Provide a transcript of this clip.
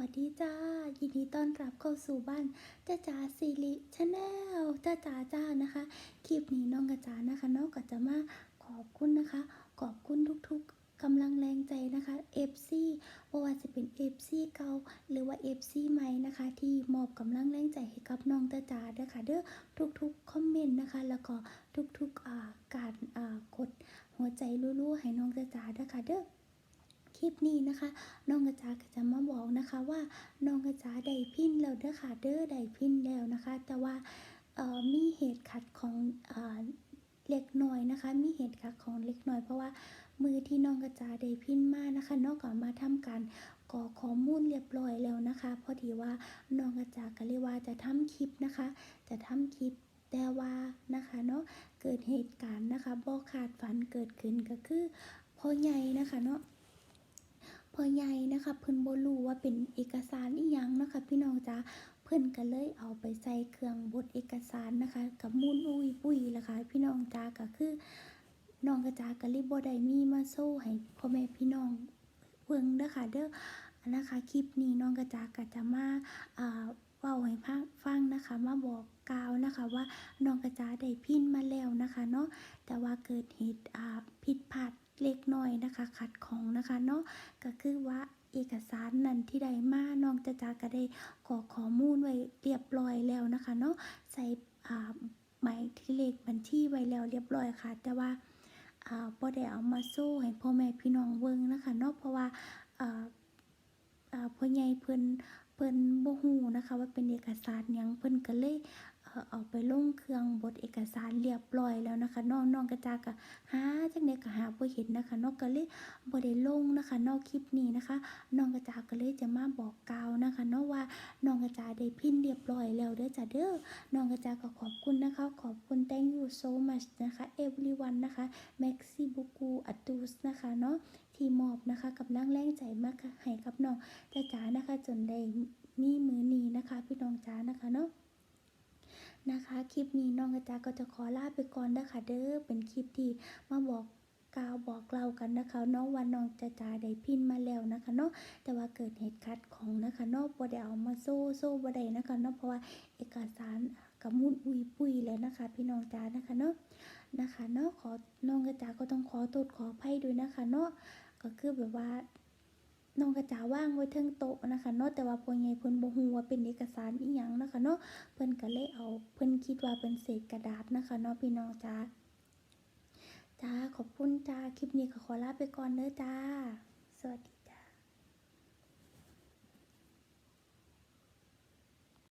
วัสดีจ้า ยินดีต้อนรับเข้าสู่บ้านจ้าจ๋าสิริชาแนลจ้าจ๋าจ้านะคะ คลิปนี้น้องกระจ๋านะคะ น้องก็จะมาขอบคุณนะคะ ขอบคุณทุกๆกำลังแรงใจนะคะ FC บ่ว่าจะเป็น FC เก่าหรือว่า FC ใหม่นะคะ ที่มอบกำลังแรงใจให้กับน้องจ้าจ๋าด้อค่ะเด้อทุกๆคอมเมนต์นะคะ แล้วก็ทุกๆการกดหัวใจรัวๆให้น้องจ้าจ๋าด้อค่ะเด้อ ลิปนี้นะคะน้องกระจาก็จะมาบอกนะคะว่าน้องกระจาได้พินแล้วเด้อค่ะเด้อได้พินแล้วนะคะ แต่ว่ามีเหตุขัดของเอเล็กน้อยนะคะ มีเหตุขัดของเล็กน้อยเพราะว่ามือที่น้องกระจาได้พินมานะคะน้องก็มาทำการกรอข้อมูลเรียบร้อยแล้วนะคะ พอดีว่าน้องกระจาก็เลยว่าจะทำคลิปนะคะ จะทำคลิปแต่ว่านะคะเนาะเกิดเหตุการณ์นะคะบ่คาดฝันเกิดขึ้นก็คือพ่อใหญ่นะคะเนาะ พอใหญ่นะคะเพิ่นบ่รู้ว่าเป็นเอกสารอีหยังนะคะพี่น้องจ้าเพิ่นก็เลยเอาไปใส่เครื่องบดเอกสารนะคะกับมูลอุ้ยปุ้ยละค่ะพี่น้องจ้าก็คือน้องกระจาก็เลยบ่ได้มีมาโซ่ให้พ่อแม่พี่น้องเบิ่งเด้อค่ะเด้อนะคะคลิปนี้น้องกระจาก็จะมาอ่าเว้าให้ฟังฟังนะคะมาบอกกล่าวนะคะว่าน้องกระจาได้พินมาแล้วนะคะเนาะแต่ว่าเกิดเหตุอ่าผิดพลาด เล็กน้อยนะคะ ขัดของนะคะเนาะก็คือว่าเอกสารนั้นที่ได้มาน้องจะจาก็ได้ขอข้อมูลไว้เรียบร้อยแล้วนะคะเนาะใส่อ่าหมายที่เลขบัญชีไว้แล้วเรียบร้อยค่ะ แต่ว่าอ่าบ่ได้เอามาโซ่ให้พ่อแม่พี่น้องเบิ่งนะคะเนาะเพราะว่าอ่าอ่าพ่อใหญ่เพิ่นเพิ่นบ่ฮู้นะคะ ว่าเป็นเอกสารหยังเพิ่นก็เลย เอ่อเอาไปลงเครื่องบดเอกสารเรียบร้อยแล้วนะคะน้องน้องกระจาก็หาจังไดก็หาบ่เห็นนะคะเนาะก็เลยบ่ได้ลงนะคะนอกคลิปนี้นะคะน้องกระจาก็เลยจะมาบอกกล่าวนะคะเนาะว่าน้องกระจาได้พินเรียบร้อยแล้วเด้อจ้ะเด้อน้องกระจาก็ขอบคุณนะคะ ขอบคุณ thank you so much นะคะ everyone นะคะ maxi buku atus นะคะเนาะที่มอบนะคะกับนั่งแรงใจมากให้กับน้องจ้าจ๋านะคะจนได้มีมือนี้นะคะ พี่น้องจ๋านะคะเนาะ นะคะ คลิปนี้น้องกระจาก็จะขอลาไปก่อนนะคะเด้อเป็นคลิปที่มาบอกกล่าวบอกเล่ากันนะคะเนาะว่าน้องจะจาได้พินมาแล้วนะคะเนาะแต่ว่าเกิดเหตุขัดของนะคะเนาะบ่ได้เอามาโซ่โซ่บ่ได้นะคะเนาะเพราะว่าเอกสารกับมูลอุยปุยแล้วนะคะ พี่น้องจ้านะคะเนาะนะคะเนาะขอน้องกระจาก็ต้องขอโทษขออภัยด้วยนะคะเนาะก็คือแบบว่า น้องกระจาว่างไว้เทิงโต๊ะนะคะเนาะแต่ว่าพ่อใหญ่เพิ่นบ่ฮู้ว่าเป็นเอกสารอีหยังนะคะเนาะเพิ่นก็เลยเอาเพิ่นคิดว่าเป็นเศษกระดาษนะคะเนาะพี่น้องจ้าจ้าขอบคุณจ้าคลิปนี้ก็ขอลาไปก่อนเด้อจ้า สวัสดี